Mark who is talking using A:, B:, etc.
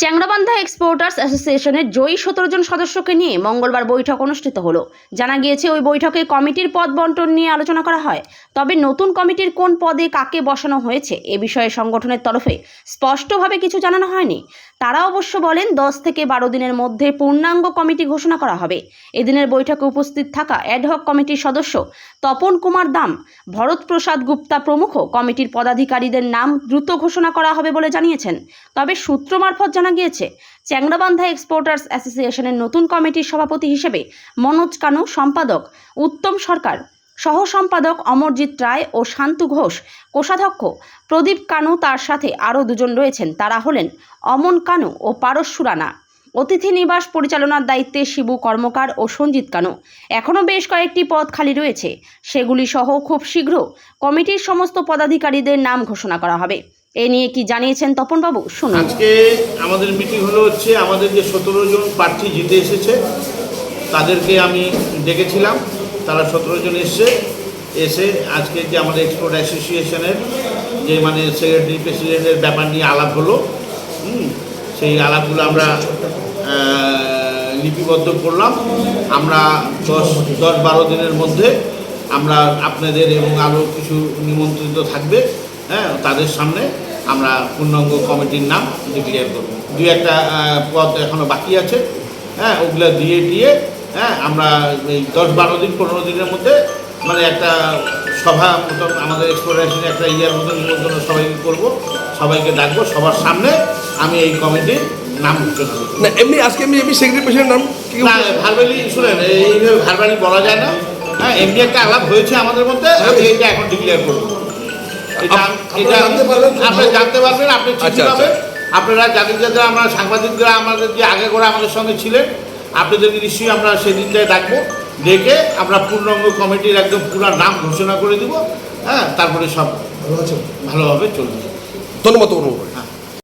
A: Changrabandha exporters অ্যাসোসিয়েশনের জয়ী সতেরো জন সদস্যকে নিয়ে মঙ্গলবার বৈঠক অনুষ্ঠিত হলো। জানা গিয়েছে, ওই বৈঠকে কমিটির পদ বন্টন নিয়ে আলোচনা করা হয়। তবে নতুন কমিটির কোন পদে কাকে বসানো হয়েছে, এ বিষয়ে সংগঠনের তরফে স্পষ্টভাবে কিছু জানানো হয়নি। তারা অবশ্য বলেন, দশ থেকে বারো দিনের মধ্যে পূর্ণাঙ্গ কমিটি ঘোষণা করা হবে। এদিনের বৈঠকে উপস্থিত থাকা অ্যাডহক কমিটির সদস্য তপন কুমার দাম ভরত প্রসাদ গুপ্তা প্রমুখ কমিটির পদাধিকারীদের নাম দ্রুত ঘোষণা করা হবে বলে জানিয়েছেন। তবে সূত্র মারফত জানা গিয়েছে চ্যাংরাবান্ধা এক্সপোর্টার্স অ্যাসোসিয়েশনের নতুন কমিটির সভাপতি হিসেবে মনোজ কানু সম্পাদক, উত্তম সরকার সহ সম্পাদক অমরজিৎ রায় ও শান্তু ঘোষ, কোষাধ্যক্ষ, প্রদীপ কানু তার সাথে আরও দুজন রয়েছেন, তারা হলেন অমন কানু ও পারস্যু রানা। অতিথি নিবাস পরিচালনার দায়িত্বে শিবু কর্মকার ও সঞ্জিত কানু। এখনও বেশ কয়েকটি পদ খালি রয়েছে, সেগুলি সহ খুব শীঘ্র কমিটির সমস্ত পদাধিকারীদের নাম ঘোষণা করা হবে। এ নিয়ে কি জানিয়েছেন তপন তপনবাবু? শুনুন।
B: আজকে আমাদের মিটিং হলো হচ্ছে আমাদের যে সতেরো জন প্রার্থী জিতে এসেছে, তাদেরকে আমি ডেকেছিলাম। তারা সতেরো জন এসছে, এসে আজকে যে আমাদের এক্সপোর্ট অ্যাসোসিয়েশনের যে মানে সেক্রেটারি প্রেসিডেন্টের ব্যাপার নিয়ে আলাপ হলো সেই আলাপগুলো আমরা লিপিবদ্ধ করলাম। আমরা দশ দশ বারো দিনের মধ্যে আমরা আপনাদের এবং আরও কিছু নিমন্ত্রিত থাকবে হ্যাঁ তাদের সামনে। আমরা পূর্ণাঙ্গ কমিটির নাম ডিক্লেয়ার করব। দুই একটা পদ এখনও বাকি আছে। হ্যাঁ ওগুলো দিয়ে দিয়ে হ্যাঁ আমরা এই দশ বারো দিন পনেরো দিনের মধ্যে মানে একটা সভা মতন আমাদের এক্সপ্লোরেশনে একটা ইয়ার মতন নিমন্ত্রণ সবাইকে করব। সবাইকে ডাকবো সবার সামনে আমি এই কমিটির নাম করব।
C: না এমনি আজকে এমনি এমনি সেক্রেটারি প্রেসিডেন্ট নাম
B: না ভারবালি শুনেন এইভাবে ভারবালি বলা যায় না। হ্যাঁ এমনি একটা আলাপ হয়েছে আমাদের মধ্যে আমি এটা এখন ডিক্লেয়ার করব। আপনি জানতে পারবেন আপনি চিঠি
C: আচ্ছা, আচ্ছা।
B: পাবেন। আপনারা যাদের যাদের আমরা সাংবাদিকরা আমাদের যে আগে করে আমাদের সঙ্গে ছিলেন আপনাদেরকে নিশ্চয়ই আমরা সেদিনটায় ডাকবো ডেকে আমরা পূর্ণাঙ্গ কমিটির একদম পুরো নাম ঘোষণা করে দিব। হ্যাঁ তারপরে সব ভালোভাবে চলবে।
C: ধন্যবাদ অনুভব
B: হ্যাঁ।